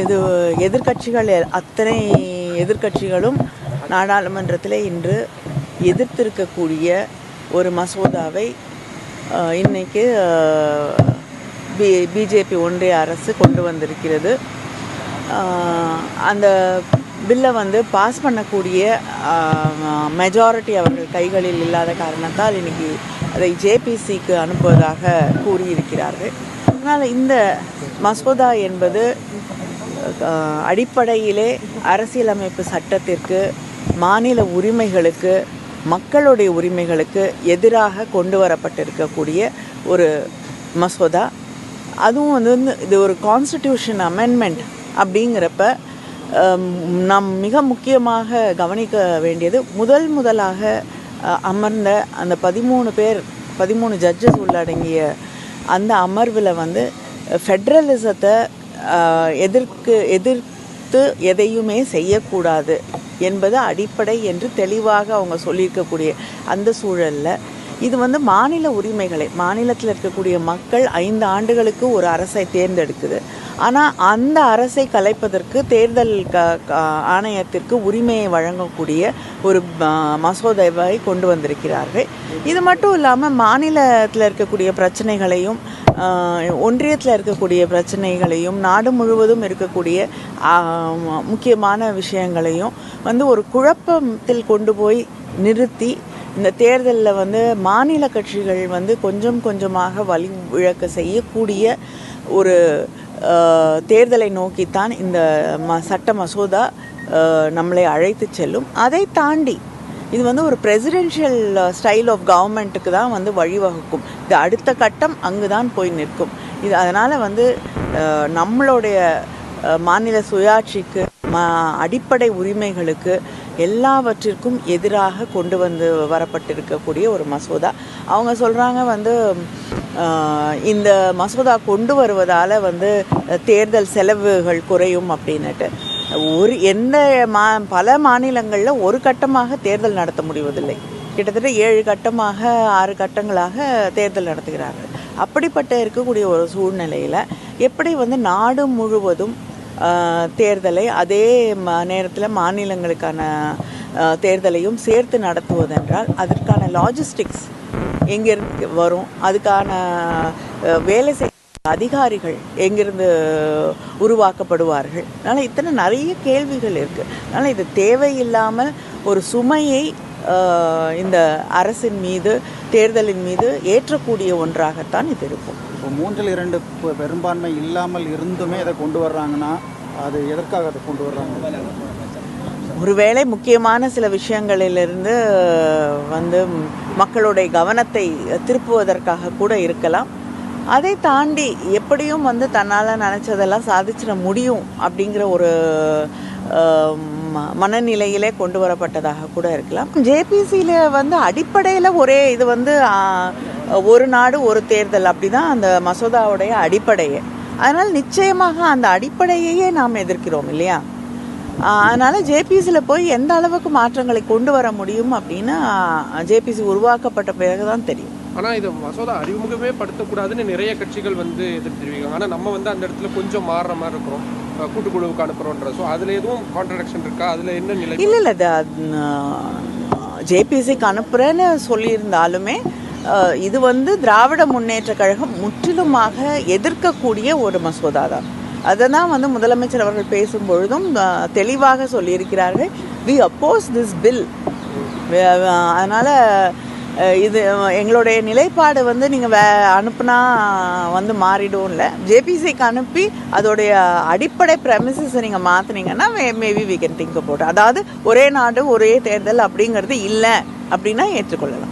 இது எதிர்க்கட்சிகள் அத்தனை எதிர்க்கட்சிகளும் நாடாளுமன்றத்தில் இன்று எதிர்த்திருக்கக்கூடிய ஒரு மசோதாவை இன்றைக்கு இன்னைக்கு பி பிஜேபி ஒன்றிய அரசு கொண்டு வந்திருக்கிறது. அந்த பில்லை வந்து பாஸ் பண்ணக்கூடிய மெஜாரிட்டி அவர்கள் கைகளில் இல்லாத காரணத்தால் இன்னைக்கு அதை ஜேபிசிக்கு அனுப்புவதாக கூறியிருக்கிறார்கள். அதனால் இந்த மசோதா என்பது அடிப்படையிலே அரசியலமைப்பு சட்டத்திற்கு மாநில உரிமைகளுக்கு மக்களுடைய உரிமைகளுக்கு எதிராக கொண்டு வரப்பட்டிருக்கக்கூடிய ஒரு மசோதா. அதுவும் வந்து இது ஒரு கான்ஸ்டிடியூஷன் அமெண்ட்மெண்ட் அப்படிங்கிறப்ப நாம் மிக முக்கியமாக கவனிக்க வேண்டியது முதல் முதலாக அமர்ந்த அந்த பதிமூணு பேர் பதிமூணு ஜட்ஜஸ் உள்ளடங்கிய அந்த அமர்வில் வந்து ஃபெட்ரலிசத்தை எதிர்க்கு எதிர்த்து எதையுமே செய்யக்கூடாது என்பது அடிப்படை என்று தெளிவாக அவங்க சொல்லியிருக்கக்கூடிய அந்த சூழலில். இது வந்து மாநில உரிமைகளை மாநிலத்தில் இருக்கக்கூடிய மக்கள் ஐந்து ஆண்டுகளுக்கு ஒரு அரசை தேர்ந்தெடுக்குது. ஆனால் அந்த அரசை கலைப்பதற்கு தேர்தல் க ஆணையத்திற்கு உரிமையை வழங்கக்கூடிய ஒரு மசோதாவை கொண்டு வந்திருக்கிறார்கள். இது மட்டும் இல்லாமல் மாநிலத்தில் இருக்கக்கூடிய பிரச்சனைகளையும் ஒன்றியத்தில் இருக்கக்கூடிய பிரச்சனைகளையும் நாடு முழுவதும் இருக்கக்கூடிய முக்கியமான விஷயங்களையும் வந்து ஒரு குழப்பத்தில் கொண்டு போய் நிறுத்தி இந்த தேர்தலில் வந்து மாநில கட்சிகள் வந்து கொஞ்சம் கொஞ்சமாக வழி இழக்க செய்யக்கூடிய ஒரு தேர்தலை நோக்கித்தான் இந்த ம சட்ட மசோதா நம்மளை அழைத்து செல்லும். அதை தாண்டி இது வந்து ஒரு பிரசிடென்ஷியல் ஸ்டைல் ஆஃப் கவர்மெண்ட்டுக்கு தான் வந்து வழிவகுக்கும். இது அடுத்த கட்டம் அங்கு தான் போய் நிற்கும். இது அதனால் வந்து நம்மளுடைய மாநில சுயாட்சிக்கு ம அடிப்படை உரிமைகளுக்கு எல்லாவற்றிற்கும் எதிராக கொண்டு வந்து வரப்பட்டிருக்கக்கூடிய ஒரு மசோதா. அவங்க சொல்கிறாங்க வந்து இந்த மசோதா கொண்டு வருவதால் வந்து தேர்தல் செலவுகள் குறையும் அப்படின்னுட்டு. ஒரு எந்த மா பல மாநிலங்களில் ஒரு கட்டமாக தேர்தல் நடத்த முடிவதில்லை. கிட்டத்தட்ட ஏழு கட்டமாக ஆறு கட்டங்களாக தேர்தல் நடத்துகிறார்கள். அப்படிப்பட்ட இருக்கக்கூடிய ஒரு சூழ்நிலையில் எப்படி வந்து நாடு முழுவதும் தேர்தலை அதே ம நேரத்தில் மாநிலங்களுக்கான தேர்தலையும் சேர்த்து நடத்துவதென்றால் அதற்கான லாஜிஸ்டிக்ஸ் எங்கேருந்து வரும்? அதுக்கான வேலை செய் அதிகாரிகள் எங்கிருந்து உருவாக்கப்படுவார்கள்? அதனால் இத்தனை நிறைய கேள்விகள் இருக்குது அதனால் இது தேவையில்லாமல் ஒரு சுமையை இந்த அரசின் மீது தேர்தலின் மீது ஏற்றக்கூடிய ஒன்றாகத்தான் இது இருக்கும். இப்போ மூன்றில் இரண்டு பெரும்பான்மை இல்லாமல் இருந்துமே இதை கொண்டு வர்றாங்கன்னா அது எதற்காக அதை கொண்டு வர்றாங்க? ஒருவேளை முக்கியமான சில விஷயங்களிலிருந்து வந்து மக்களுடைய கவனத்தை திருப்புவதற்காக கூட இருக்கலாம். அதை தாண்டி எப்படியும் வந்து தன்னால் நினச்சதெல்லாம் சாதிச்சிட முடியும் அப்படிங்கிற ஒரு மனநிலையிலே கொண்டு வரப்பட்டதாக கூட இருக்கலாம். ஜேபிசியில் வந்து அடிப்படையில் ஒரே இது வந்து ஒரு நாடு ஒரு தேர்தல் அப்படிதான் அந்த மசோதாவுடைய அடிப்படையே. அதனால் நிச்சயமாக அந்த அடிப்படையையே நாம் எதிர்க்கிறோம் இல்லையா? அதனால ஜேபிசியில் போய் எந்த அளவுக்கு மாற்றங்களை கொண்டு வர முடியும் அப்படின்னு ஜேபிசி உருவாக்கப்பட்ட பிறகுதான் தெரியும். ஆனா இது மசோதா அறிமுகமே படுத்தக்கூடாதுன்னு நிறைய கட்சிகள் வந்து எதிர்த்து தெரிவிக்காங்க ஆனா நம்ம வந்து அந்த இடத்துல கொஞ்சம் மாறுற மாதிரி இருக்கிறோம். கூட்டுக்குழுவுக்கு அனுப்புறோன்ற. ஸோ அதுல எதுவும் கான்ட்ரடிக்ஷன் இருக்கா? அதுல என்ன நிலை? இல்லை இல்லை ஜேபிசிக்கு அனுப்புகிறேன்னு சொல்லியிருந்தாலுமே இது வந்து திராவிட முன்னேற்ற கழகம் முற்றிலுமாக எதிர்க்கக்கூடிய ஒரு மசோதா தான் அதை தான் வந்து முதலமைச்சர் அவர்கள் பேசும்பொழுதும் தெளிவாக சொல்லியிருக்கிறார்கள். வி அப்போஸ் திஸ் பில் அதனால் இது எங்களுடைய நிலைப்பாடு வந்து நீங்கள் வே அனுப்புனா வந்து மாறிடும்ல ஜேபிசிக்கு அனுப்பி அதோடைய அடிப்படை ப்ரெமிசஸை நீங்கள் மாற்றினீங்கன்னா மேபி வி கேன் திங்க் போட்டு அதாவது ஒரே நாடு ஒரே தேர்தல் அப்படிங்கிறது இல்லை அப்படின்னா ஏற்றுக்கொள்ளலாம்.